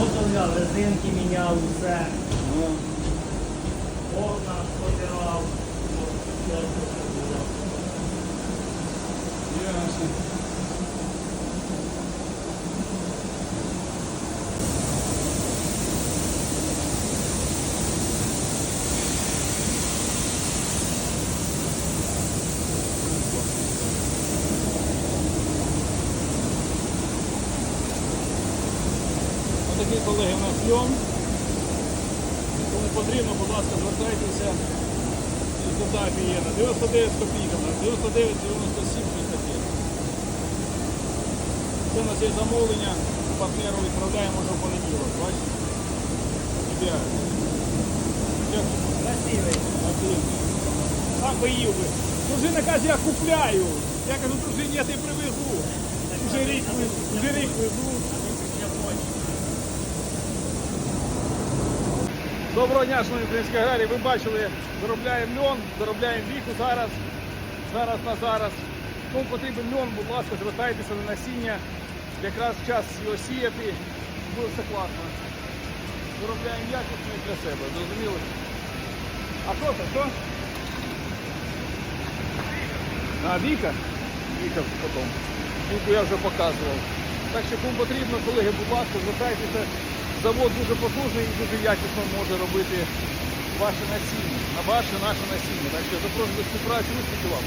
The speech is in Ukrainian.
Готовляв, резинки міняв, усе. Ну, Окна протирав. Все ясно. Отакий, колеги, у нас. Кому потрібно, будь ласка, звертайтеся і задайте є на 99 з копійками, 99, 97 щось. Це у нас є замовлення, партнеру відправляємо вже в понеділок, бачите? Ідеально. Дякую. Красивий. А поїв би. Дружина каже, я купляю. Я кажу, дружині, я тебе привезу. Уже рік, везу, вже рік везу. Доброго дня, шановні українські аграрії. Ви бачили, заробляємо льон, заробляємо віку зараз, зараз на зараз. Кому потрібен льон, будь ласка, звертайтеся на насіння. Якраз час його сіяти. Буде все класно. Заробляємо якісно і для себе, зрозуміли? А що це? Що? А, Віка? Віка потім. Віку я вже показував. Так що кому потрібно, колеги, будь ласка, звертайтеся. Завод дуже потужний і дуже якісно може робити ваше насіння, на ваше наше насіння. Так що запрошую до співпраці, успіхів вам.